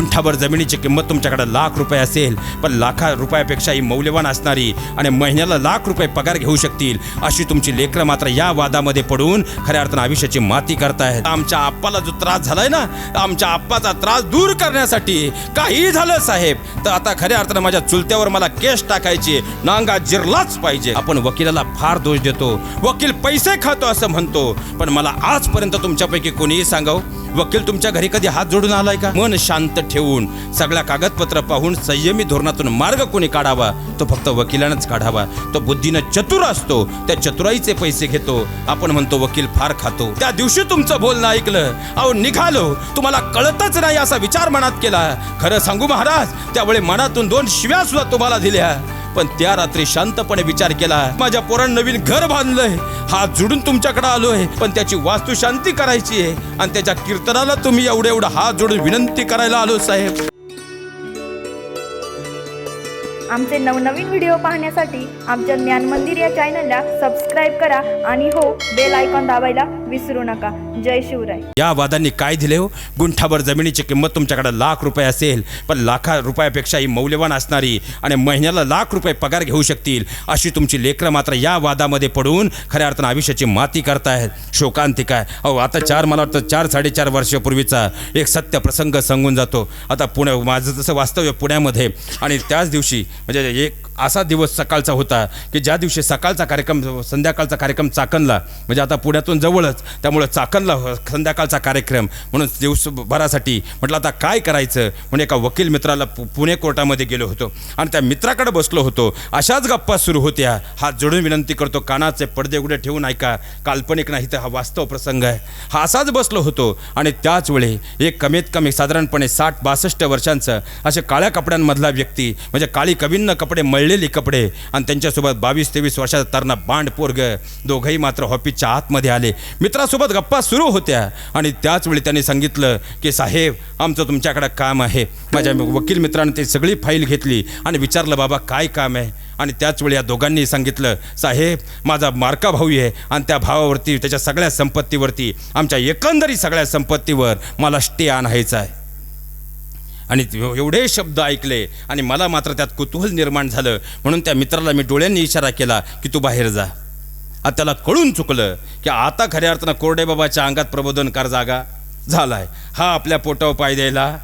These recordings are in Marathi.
गुंठाभर जमिनीची किंमत तुमच्याकडे लाख रुपये असेल पण लाखा रुपयापेक्षाही मौल्यवान असणारी आणि महिन्याला लाख रुपये पगार घेऊ शकतील अशी तुमची लेकरं मात्र या वादामध्ये पडून खऱ्या अर्थानं आयुष्याची माती करतायत. आमच्या आप्पाला जो त्रास झालाय ना आमच्या आप्पाचा त्रास दूर करण्यासाठी काही झालं साहेब तर आता खऱ्या अर्थानं माझ्या चुलत्यावर मला केस टाकायचे नांगा जिरलाच पाहिजे. आपण वकिलाला फार दोष देतो वकील पैसे खातो असं म्हणतो पण मला आजपर्यंत तुमच्यापैकी कोणीही सांगाव? वकील तुमच्या घरी कधी हात जोडून आलाय का? मन शांत ठेवून सगळ्या कागदपत्र पाहून संयमी धोरणातून मार्ग कोणी काढावा? तो फक्त वकिलानंच काढावा. तो बुद्धीनं चतुर असतो. त्या चतुराईचे पैसे घेतो. आपण म्हणतो वकील फार खातो. त्या दिवशी तुमचं बोलणं ऐकलं. अहो निघालो. तुम्हाला कळतच नाही असा विचार मनात केला. खरं सांगू महाराज त्यावेळी मनातून दोन शिव्या सुद्धा तुम्हाला दिल्या. पण त्या रात्री शांतपणे विचार केला माझ्या पोरानं नवीन घर बांधलंय. हात जुडून तुमच्याकडे आलोय. पण त्याची वास्तू शांती करायची आहे. आणि त्याच्या कीर्तनाला तुम्ही एवढं एवढं हात जोडून विनंती करायला आलो साहेब. आमचे नवनवीन व्हिडिओ पाहण्यासाठी आमच्या ज्ञान मंदिर या चॅनलला सबस्क्राईब करा. आणि हो बेल आयकॉन दाबायला विसरू नका. जय शिवराय. या वादांनी काय दिले हो? गुंठाभर जमिनीची किंमत तुमच्याकडे लाख रुपये असेल पण लाखा रुपयापेक्षाही मौल्यवान असणारी आणि महिन्याला लाख रुपये पगार घेऊ शकतील अशी तुमची लेकरं मात्र या वादामध्ये पडून खऱ्या अर्थानं आयुष्याची माती करतायत शोकांतिका आहे. अहो आता चार मला वाटतं चार साडेचार वर्षापूर्वीचा एक सत्य प्रसंग सांगून जातो. आता पुणे माझं तसं वास्तव्य पुण्यामध्ये. आणि त्याच दिवशी म्हणजे एक असा दिवस सकाळचा होता की ज्या दिवशी सकाळचा कार्यक्रम संध्याकाळचा कार्यक्रम चाकणला म्हणजे आता पुण्यातून जवळच त्यामुळे चाकणला हो- संध्याकाळचा कार्यक्रम. म्हणून दिवसभरासाठी म्हटलं आता काय करायचं? म्हणून एका वकील मित्राला पु- पुणे कोर्टामध्ये गेलो होतो. आणि त्या मित्राकडे बसलो होतो. अशाच गप्पा सुरू होत्या. हात जोडून विनंती करतो कानाचे पडदे उघडे ठेवून ऐका. काल्पनिक नाही तर हा वास्तव प्रसंग आहे. हा असाच बसलो होतो. आणि त्याच वेळी एक कमीत कमी साधारणपणे साठ बासष्ट वर्षांचं असे काळ्या कपड्यांमधला व्यक्ती म्हणजे काळी कवींना कपडे मळलेली कपडे आणि त्यांच्यासोबत बावीस तेवीस वर्षाचा तरणा बांड पोरग दोघंही मात्र ऑफिसच्या आतमध्ये आले. मित्रासोबत गप्पा सुरू होत्या. आणि त्याचवेळी त्यांनी सांगितलं की साहेब आमचं तुमच्याकडं काम आहे. माझ्या वकील मित्रानं ते सगळी फाईल घेतली आणि विचारलं बाबा काय काम आहे? आणि त्याच वेळी या दोघांनी सांगितलं साहेब माझा मार्का भाऊ आहे आणि त्या भावावरती त्याच्या सगळ्या संपत्तीवरती आमच्या एकंदरीत सगळ्या संपत्तीवर मला स्टे आणायचा आहे. आणि एवढे शब्द ऐकले आणि मला मात्र त्यात कुतूहल निर्माण झालं. म्हणून त्या मित्राला मी डोळ्यांनी इशारा केला की तू बाहेर जा. आता त्याला कळून चुकलं की आता खऱ्या अर्थानं कोरडेबाबाच्या अंगात प्रबोधनकार जागा झालाय. हा आपल्या पोटावर पाय द्यायला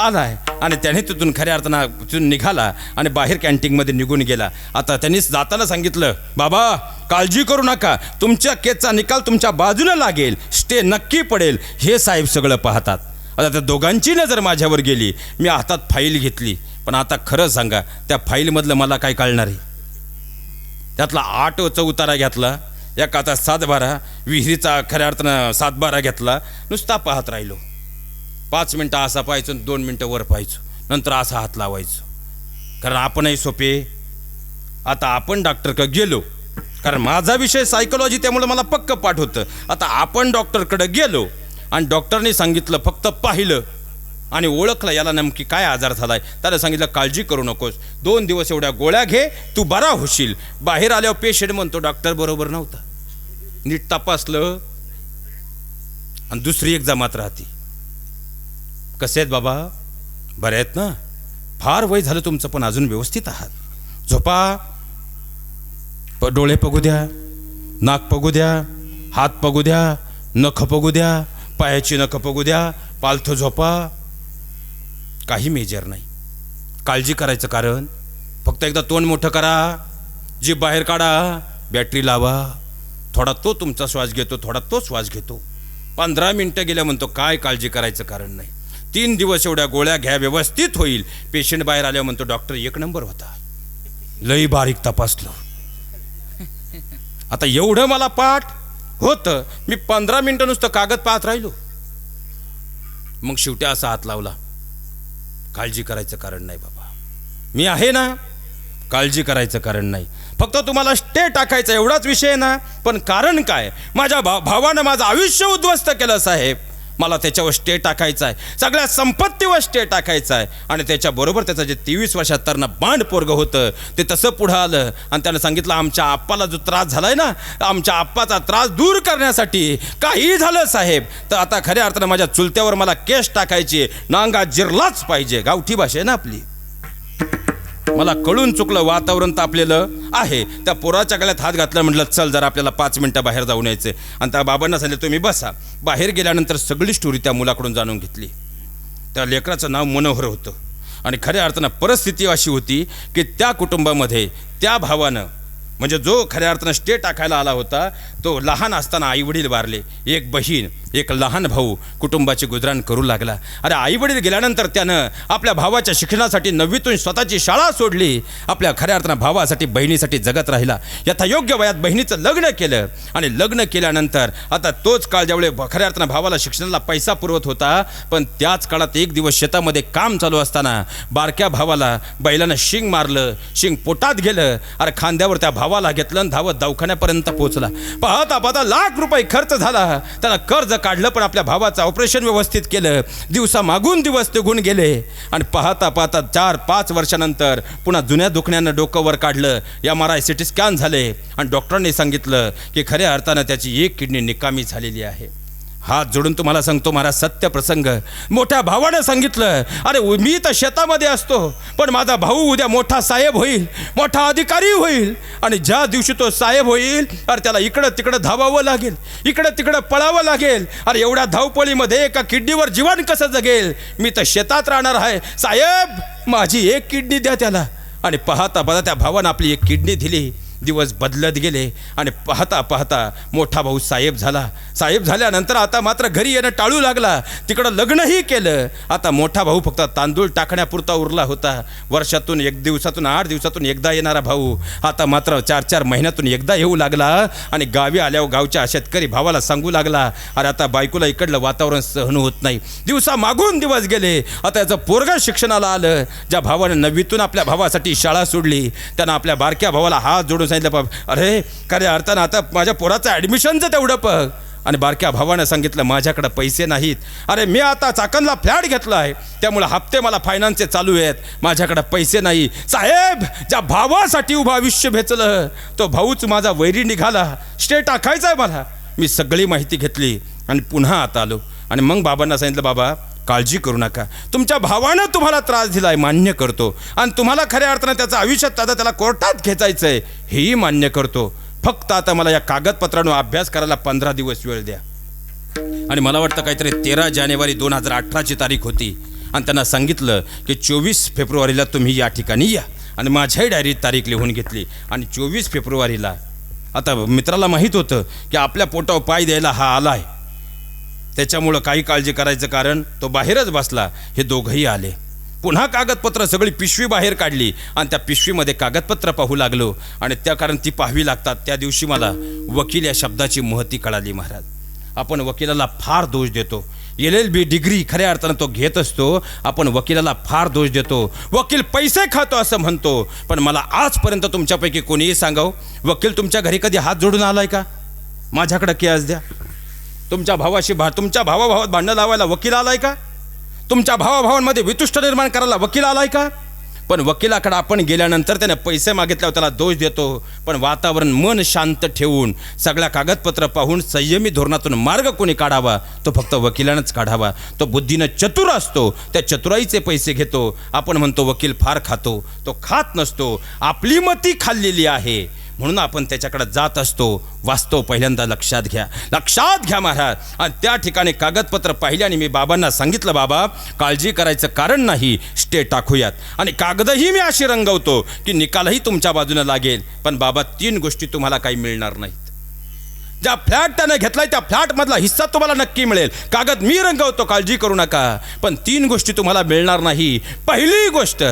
आलाय. आणि त्याने तिथून खऱ्या अर्थानं तिथून निघाला आणि बाहेर कॅन्टीनमध्ये निघून गेला. आता त्यांनीच जाताना सांगितलं बाबा काळजी करू नका. तुमच्या केसचा निकाल तुमच्या बाजूला लागेल. स्टे नक्की पडेल. हे साहेब सगळं पाहतात. आता त्या दोघांची नजर माझ्यावर गेली. मी हातात फाईल घेतली. पण आता खरं सांगा त्या फाईलमधलं मला काय कळणार आहे? त्यातला आठ चौतारा घेतला एकाचा सातबारा सात विहिरीचा खऱ्या अर्थानं सातबारा घेतला नुसता पाहत राहिलो. पाच मिनटं असा पाहायचो आणि दोन मिनटं वर पाहायचो. नंतर असा हात लावायचो. कारण आपणही सोपे. आता आपण डॉक्टरकडे गेलो. कारण माझा विषय सायकोलॉजी त्यामुळे मला पक्क पाठ होतं. आता आपण डॉक्टरकडे गेलो आणि डॉक्टरने सांगितलं फक्त पाहिलं. आणि ओळखलं याला नेमकी काय आजार झालाय त्याला सांगितलं काळजी करू नकोस. दोन दिवस एवढ्या गोळ्या घे तू बरा होशील. बाहेर आल्यावर पेशंट म्हणतो डॉक्टर बरोबर नव्हता. नीट तपासलं आणि दुसरी एक जमात राहते. कसे आहेत बाबा? बरे आहेत ना. फार वय झालं तुमचं पण अजून व्यवस्थित आहात. झोपा. प डोळे पगू द्या. नाक पगू द्या. हात पगू द्या. नख पगू द्या. पायाची नख पगू द्या. पालथं झोपा. काही मेजर नाही. काळजी करायचं कारण फक्त एकदा तोंड मोठं करा जीभ बाहेर काढा बॅटरी लावा. थोडा तो तुमचा श्वास घेतो थोडा तो श्वास घेतो. पंधरा मिनटं गेल्या म्हणतो काय काळजी करायचं कारण नाही. तीन दिवस एवढ्या गोळ्या घ्या व्यवस्थित होईल. पेशंट बाहेर आल्या म्हणतो डॉक्टर एक नंबर होता. लई बारीक तपासलं. आता एवढं मला पाठ होतं मी पंधरा मिनटं नुसतं कागद पाहत राहिलो. मग शेवटी असा हात लावला. काळजी करायचं कारण नाही बाबा. मी आहे ना काळजी करायचं कारण नाही. फक्त तुम्हाला स्टे टाकायचा एवढाच विषय आहे ना पण कारण काय? माझ्या भा भावानं माझं आयुष्य उद्ध्वस्त केलं साहेब. मला त्याच्यावर स्टे टाकायचा आहे. सगळ्या संपत्तीवर स्टे टाकायचा आहे. आणि त्याच्याबरोबर त्याचं जे तेवीस वर्षात तरणं बांड पोरग होतं ते तसं पुढं आलं. आणि त्यानं सांगितलं आमच्या आप्पाला जो त्रास झाला आहे ना आमच्या आप्पाचा त्रास दूर करण्यासाठी काही झालं साहेब. तर आता खऱ्या अर्थानं माझ्या चुलत्यावर मला केस टाकायची नांगा जिरलाच पाहिजे. गावठी भाषा आहे ना आपली. मला कळून चुकलं वातावरण तापलेलं आहे. त्या पोराच्या गळ्यात हात घातला म्हटलं चल जरा आपल्याला पाच मिनटं बाहेर जाऊन यायचं आणि त्या बाबांना सांगितलं तुम्ही बसा. बाहेर गेल्यानंतर सगळी स्टोरी त्या मुलाकडून जाणून घेतली. त्या लेकराचं नाव मनोहर होतं. आणि खऱ्या अर्थानं परिस्थिती अशी होती की त्या कुटुंबामध्ये त्या भावानं म्हणजे जो खऱ्या अर्थानं स्टे टाकायला आला होता तो लहान असताना आईवडील वारले. एक बहीण एक लहान भाऊ कुटुंबाचे गुजराण करू लागला. अरे आईवडील गेल्यानंतर त्यानं आपल्या भावाच्या शिक्षणासाठी नववीतून स्वतःची शाळा सोडली. आपल्या खऱ्या अर्थानं भावासाठी बहिणीसाठी जगत राहिला. यथा योग्य वयात बहिणीचं लग्न केलं. आणि लग्न केल्यानंतर आता तोच काळ ज्यावेळी खऱ्या अर्थानं भावाला शिक्षणाला पैसा पुरवत होता पण त्याच काळात एक दिवस शेतामध्ये काम चालू असताना बारक्या भावाला बैलानं शिंग मारलं शिंग पोटात गेलं. अरे खांद्यावर त्या भावाला घेतलं आणि धावत दवाखान्यापर्यंत पोहोचला. पाहता पाहता लाख रुपये खर्च झाला. त्याला कर्ज काढलं पण आपल्या भावाचं ऑपरेशन व्यवस्थित केलं. दिवसा मागून दिवस निघून गेले. आणि पाहता पाहता चार पाच वर्षानंतर पुन्हा जुन्या दुखण्यानं डोकं वर काढलं. M R I C T scan झाले. आणि डॉक्टरांनी सांगितलं की खऱ्या अर्थानं त्याची एक किडनी निकामी झालेली आहे. हात जोडून तुम्हाला सांगतो महाराज सत्य प्रसंग. मोठ्या भावानं सांगितलं अरे उ- मी तर शेतामध्ये असतो पण माझा भाऊ उद्या मोठा साहेब होईल मोठा अधिकारी होईल. आणि ज्या दिवशी तो साहेब होईल अरे त्याला इकडं तिकडं धावावं लागेल इकडं तिकडं पळावं लागेल. अरे एवढ्या धावपळीमध्ये एका किडनीवर जीवन कसं जगेल? मी तर शेतात राहणार आहे. साहेब माझी एक किडनी द्या त्याला. आणि पाहता पाहता त्या भावानं आपली एक किडनी दिली. दिवस बदलत गेले आणि पाहता पाहता मोठा भाऊ साहेब झाला. साहेब झाल्यानंतर आता मात्र घरी येणं टाळू लागला. तिकडं लग्नही केलं. आता मोठा भाऊ फक्त तांदूळ टाकण्यापुरता उरला होता. वर्षातून एक दिवसातून आठ दिवसातून एकदा येणारा भाऊ. आता मात्र चार चार महिन्यातून एकदा येऊ लागला आणि गावी आल्यावर गावच्या शेतकरी भावाला सांगू लागला अरे आता बायकोला इकडलं वातावरण सहन होत नाही. दिवसा मागून दिवस गेले. आता याचं पोरगा शिक्षणाला आलं. ज्या भावानं नववीतून आपल्या भावासाठी शाळा सोडली त्यानं आपल्या बारक्या भावाला हात जोडून सांगितलं "बाप, अरे खऱ्या अर्थानं आता माझ्या पोराचं ॲडमिशनचं तेवढं बघ आणि बारक्या भावानं सांगितलं माझ्याकडे पैसे नाहीत. अरे मी आता चाकणला फ्लॅट घेतला आहे. त्यामुळे हप्ते मला फायनान्सचे चालू आहेत. माझ्याकडे पैसे नाही. साहेब ज्या भावासाठी उभं आयुष्य भेचलं तो भाऊच माझा वैरी निघाला. स्टे टाकायचा आहे मला. मी सगळी माहिती घेतली. आणि पुन्हा आता आलो. आणि मग बाबांना सांगितलं बाबा काळजी करू नका. तुमच्या भावानं तुम्हाला त्रास दिला आहे मान्य करतो. आणि तुम्हाला खऱ्या अर्थानं त्याचं आयुष्यात आता त्याला कोर्टात घेचायचं आहे हेही मान्य करतो. फक्त आता मला या कागदपत्रांवर अभ्यास करायला पंधरा दिवस वेळ द्या. आणि मला वाटतं काहीतरी तेरा जानेवारी दोन हजार अठराची तारीख होती. आणि त्यांना सांगितलं की चोवीस फेब्रुवारीला तुम्ही या ठिकाणी या. आणि माझ्याही डायरीत तारीख लिहून घेतली. आणि चोवीस फेब्रुवारीला आता मित्राला माहीत होतं की आपल्या पोटावर पाय द्यायला हा आला आहे त्याच्यामुळं काही काळजी करायचं कारण तो बाहेरच बसला. हे दोघंही आले. पुन्हा कागदपत्र सगळी पिशवी बाहेर काढली आणि त्या पिशवीमध्ये कागदपत्र पाहू लागलो. आणि त्या कारण ती पाहावी लागतात. त्या दिवशी मला वकील या शब्दाची महती कळाली महाराज. आपण वकिलाला फार दोष देतो. एल एल बी डिग्री खऱ्या अर्थानं तो घेत असतो. आपण वकिलाला फार दोष देतो. वकील पैसे खातो असं म्हणतो. पण मला आजपर्यंत तुमच्यापैकी कोणीही सांगाव वकील तुमच्या घरी कधी हात जोडून आलाय का? माझ्याकडे केस द्या? तुमच्या भावाशी भा तुमच्या भावाभावात भांडणं लावायला वकील आलाय का? तुमच्या भावाभावांमध्ये वितुष्ट निर्माण करायला वकील आलाय का? पण वकिलाकडे आपण गेल्यानंतर त्याने पैसे मागितल्यावर त्याला दोष देतो. पण वातावरण मन शांत ठेवून सगळ्या कागदपत्र पाहून संयमी धोरणातून मार्ग कोणी काढावा? तो फक्त वकिलानंच काढावा. तो बुद्धीनं चतुर असतो. त्या चतुराईचे पैसे घेतो. आपण म्हणतो वकील फार खातो. तो खात नसतो. आपली मती खाल्लेली आहे. म्हणून आपण त्याच्याकडे जात असतो. वास्तव पहिल्यांदा लक्षात घ्या. लक्षात घ्या महाराज. आणि त्या ठिकाणी कागदपत्र पाहिल्याने मी बाबांना सांगितलं बाबा काळजी करायचं कारण नाही. स्टे टाकूयात. आणि कागदही मी अशी रंगवतो की निकालही तुमच्या बाजूने लागेल. पण बाबा तीन गोष्टी तुम्हाला काही मिळणार नाहीत ज्या फ्लॅट त्यानं घेतलाय त्या फ्लॅटमधला हिस्सा तुम्हाला नक्की मिळेल. कागद मी रंगवतो काळजी करू नका. पण तीन गोष्टी तुम्हाला मिळणार नाही. पहिली गोष्ट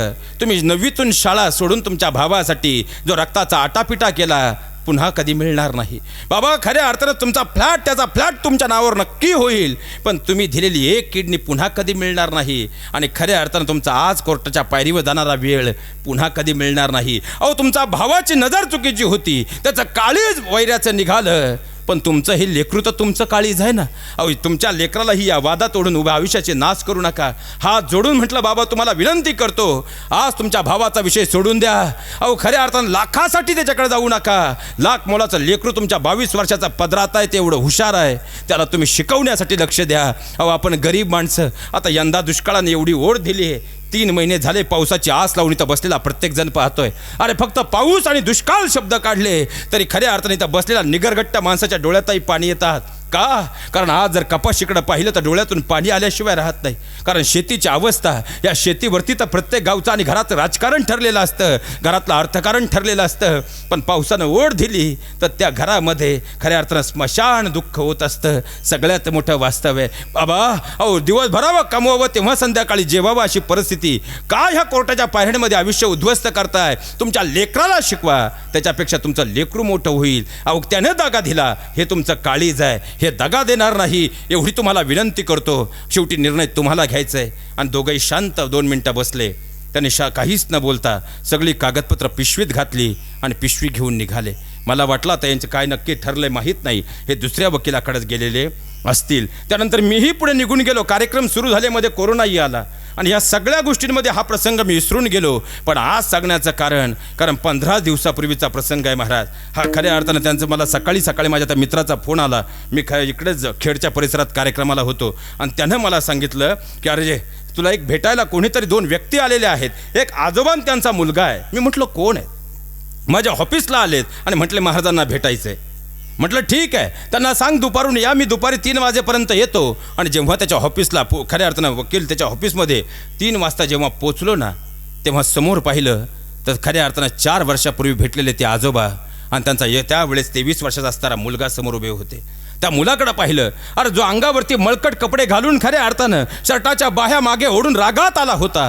तुम्ही नववीतून शाळा सोडून तुमच्या भावासाठी जो रक्ताचा आटापिटा केला पुन्हा कधी मिळणार नाही. बाबा खऱ्या अर्थानं तुमचा फ्लॅट त्याचा फ्लॅट तुमच्या नावावर नक्की होईल. पण तुम्ही दिलेली एक किडनी पुन्हा कधी मिळणार नाही. आणि खऱ्या अर्थानं तुमचा आज कोर्टाच्या पायरीवर जाणारा वेळ पुन्हा कधी मिळणार नाही. अहो तुमचा भावाची नजर चुकीची होती. त्याचं काळीज वैऱ्याचं निघालं. पण तुमचं हे लेकरू तर तुमचं काळीज आहे ना. अहो तुमच्या लेकरालाही या वादात ओढून उभ्या आयुष्याचे नाश करू नका. हात जोडून म्हटलं बाबा तुम्हाला विनंती करतो. आज तुमच्या भावाचा विषय सोडून द्या. अहो खऱ्या अर्थानं लाखासाठी त्याच्याकडे जाऊ नका. लाख मोलाचं लेकरू तुमच्या बावीस वर्षाचा पदरात आहे ते एवढं हुशार आहे. त्याला तुम्ही शिकवण्यासाठी लक्ष द्या. अहो आपण गरीब माणसं. आता यंदा दुष्काळाने एवढी ओढ दिली आहे. तीन महिने झाले पावसाची आस लावून इथं बसलेला प्रत्येक जण पाहतोय. अरे फक्त पाऊस आणि दुष्काळ शब्द काढले तरी खऱ्या अर्थाने इथं बसलेला निगरगट्ट माणसाच्या डोळ्यातही पाणी येतात का? कारण आज जर कपाशीकडं पाहिलं तर डोळ्यातून पाणी आल्याशिवाय राहत नाही. कारण शेतीची अवस्था या शेतीवरती तर प्रत्येक गावचं आणि घरात राजकारण ठरलेलं असतं घरातलं अर्थकारण ठरलेलं असतं. पण पावसानं ओढ दिली तर त्या घरामध्ये खऱ्या अर्थानं स्मशान दुःख होत असतं. सगळ्यात मोठं वास्तव आहे. बाबा अहो दिवसभरावं कमवावं तेव्हा संध्याकाळी जेवावं अशी परिस्थिती. का ह्या कोर्टाच्या पायऱ्यांमध्ये आयुष्य उद्ध्वस्त करताय? तुमच्या लेकराला शिकवा. त्याच्यापेक्षा तुमचं लेकरू मोठं होईल. अहो त्यानं दागा दिला. हे तुमचं काळीज आहे. हे दगा देणार नाही एवढी तुम्हाला विनंती करतो. शेवटी निर्णय तुम्हाला घ्यायचा आहे आणि दोघंही शांत दोन मिनटं बसले. त्याने शा काहीच न बोलता सगळी कागदपत्र पिशवीत घातली आणि पिशवी घेऊन निघाले. मला वाटलं आता यांचं काय नक्की ठरलं माहीत नाही. हे दुसऱ्या वकिलाकडेच गेलेले. असतील. त्यानंतर मीही पुढे निघून गेलो. कार्यक्रम सुरू झाल्यामध्ये कोरोनाही आला. आणि या सगळ्या गोष्टींमध्ये हा प्रसंग मी विसरून गेलो. पण आज सांगण्याचं कारण कारण पंधरा दिवसापूर्वीचा प्रसंग आहे महाराज. हा खऱ्या अर्थानं त्यांचं मला सकाळी सकाळी माझ्या त्या मित्राचा फोन आला. मी ख इकडेच खेडच्या परिसरात कार्यक्रमाला होतो. आणि त्यानं मला सांगितलं की अरे जे तुला एक भेटायला कोणीतरी दोन व्यक्ती आलेले आहेत. एक आजोबान त्यांचा मुलगा आहे. मी म्हटलं कोण आहे? माझ्या ऑफिसला आलेत. आणि म्हटले महाराजांना भेटायचं आहे म्हटलं ठीक आहे. त्यांना सांग दुपारून या मी दुपारी तीन वाजेपर्यंत येतो. आणि जेव्हा त्याच्या ऑफिसला पो खऱ्या अर्थानं वकील त्याच्या ऑफिसमध्ये तीन वाजता जेव्हा पोचलो ना तेव्हा समोर पाहिलं तर खऱ्या अर्थानं चार वर्षापूर्वी भेटलेले ते आजोबा आणि त्यांचा ये त्यावेळेस तेवीस वर्षाचा असणारा मुलगा समोर उभे होते. त्या मुलाकडं पाहिलं अरे जो अंगावरती मळकट कपडे घालून खऱ्या अर्थानं शर्टाच्या बाह्या मागे ओढून रागात आला होता.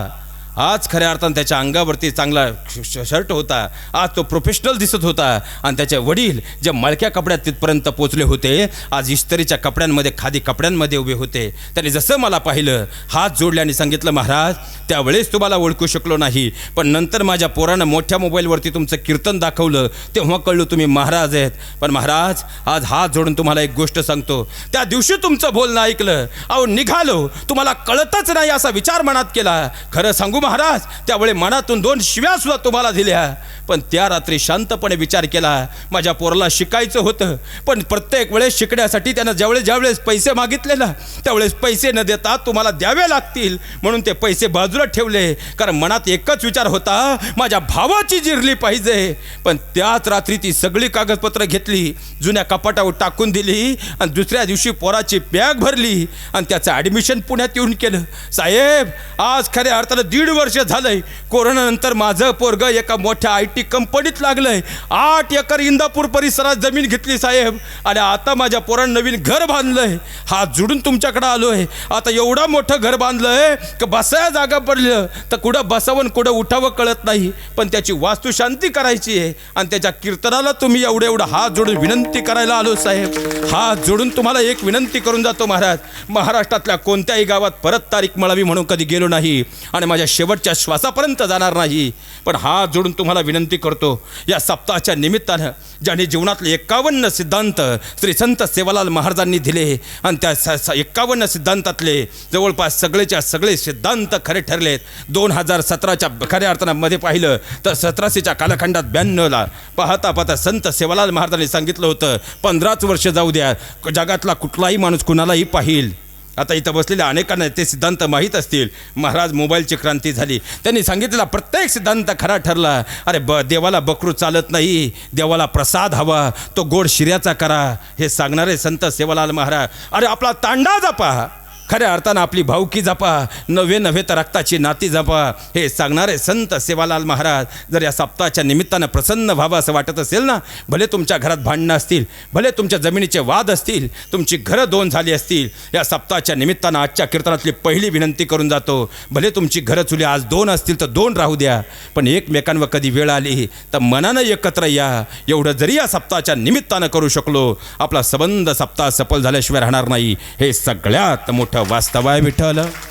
आज खऱ्या अर्थानं त्याच्या अंगावरती चांगला श- श- शर्ट होता. आज तो प्रोफेशनल दिसत होता. आणि त्याचे वडील जे मळक्या कपड्यात तिथपर्यंत पोचले होते आज इस्तरीच्या कपड्यांमध्ये खादी कपड्यांमध्ये उभे होते. त्याने जसं मला पाहिलं हात जोडल्याने सांगितलं महाराज त्यावेळेस तुम्हाला ओळखू शकलो नाही पण नंतर माझ्या पोरानं मोठ्या मोबाईलवरती तुमचं कीर्तन दाखवलं तेव्हा कळलं तुम्ही महाराज आहेत. पण महाराज आज हात जोडून तुम्हाला एक गोष्ट सांगतो. त्या दिवशी तुमचं बोलणं ऐकलं. अहो निघालो. तुम्हाला कळतच नाही असा विचार मनात केला. खरं सांगू महाराज त्यावेळी मनातून दोन शिव्या सुद्धा तुम्हाला दिल्या. पण त्या रात्री शांतपणे विचार केला. माझ्या पोराला शिकायचं होतं. पण प्रत्येक वेळेस शिकण्यासाठी त्यानं ज्यावेळेस ज्यावेळेस पैसे मागितले ना त्यावेळेस पैसे न देता तुम्हाला द्यावे लागतील. म्हणून ते पैसे बाजूला ठेवले. कारण मनात एकच विचार होता माझ्या भावाची जिरली पाहिजे. पण त्याच रात्री ती सगळी कागदपत्र घेतली जुन्या कपाटावर टाकून दिली आणि दुसऱ्या दिवशी पोराची बॅग भरली आणि त्याचं ॲडमिशन पुण्यात येऊन केलं. साहेब आज खऱ्या अर्थानं दीड वर्ष झालंय. कोरोनानंतर माझं पोरग एका मोठ्या आय टी कंपनीत लागलंय. आठ एकर इंदापूर परिसरात जमीन घेतली साहेब. आणि आता माझ्या पोरानं नवीन घर बांधलंय. हात जुडून तुमच्याकडे आहे आता एवढं मोठं घर बांधलंय की बसाया जागा पडलं. तर कुठं बसावं कुठं उठावं कळत नाही. पण त्याची वास्तुशांती करायची आहे. आणि त्याच्या कीर्तनाला तुम्ही एवढं एवढं हात जोडून विनंती करायला आलो साहेब. हात जोडून तुम्हाला एक विनंती करून जातो महाराज. महाराष्ट्रातल्या कोणत्याही गावात परत तारीख मळावी म्हणून कधी गेलो नाही. आणि माझ्या शेवटच्या श्वासापर्यंत जाणार नाही. पण हात जोडून तुम्हाला विनंती करतो या सप्ताहाच्या निमित्तानं ज्याने जीवनातले एकावन्न सिद्धांत श्री संत सेवालाल महाराजांनी दिले आणि त्या एकावन्न सिद्धांतातले जवळपास सगळेच्या सगळे सिद्धांत खरे ठरलेत. दोन हजार सतराच्या खऱ्या अर्थानं मध्ये पाहिलं तर सतराशेच्या कालखंडात ब्याण्णवला पाहता पाहता संत सेवालाल महाराजांनी सांगितलं होतं पंधराच वर्ष जाऊ द्या जगातला कुठलाही माणूस कुणालाही पाहिल. आता इथं बसलेल्या अनेकांना ते सिद्धांत माहीत असतील. महाराज मोबाईलची क्रांती झाली. त्यांनी सांगितलेला प्रत्येक सिद्धांत खरा ठरला. अरे ब देवाला बकरू चालत नाही. देवाला प्रसाद हवा. तो गोड शिऱ्याचा करा. हे सांगणारे संत सेवालाल महाराज. अरे आपला तांडा जपा. खऱ्या अर्थानं आपली भाऊकी जपा नव्हे नव्हे तर रक्ताची नाती जपा. हे सांगणारे संत सेवालाल महाराज जर या सप्ताहाच्या निमित्तानं प्रसन्न व्हावं असं वाटत असेल ना भले तुमच्या घरात भांडणं असतील भले तुमच्या जमिनीचे वाद असतील तुमची घरं दोन झाली असतील या सप्ताहाच्या निमित्तानं आजच्या कीर्तनातली पहिली विनंती करून जातो भले तुमची घरं चुली आज दोन असतील तर दोन राहू द्या पण एकमेकांवर कधी वेळ आली तर मनानं एकत्र या. एवढं जरी या सप्ताहाच्या निमित्तानं करू शकलो आपला संबंध सप्ताह सफल झाल्याशिवाय राहणार नाही हे सगळ्यात मोठं मोठं वास्तव आहे विठ्ठल.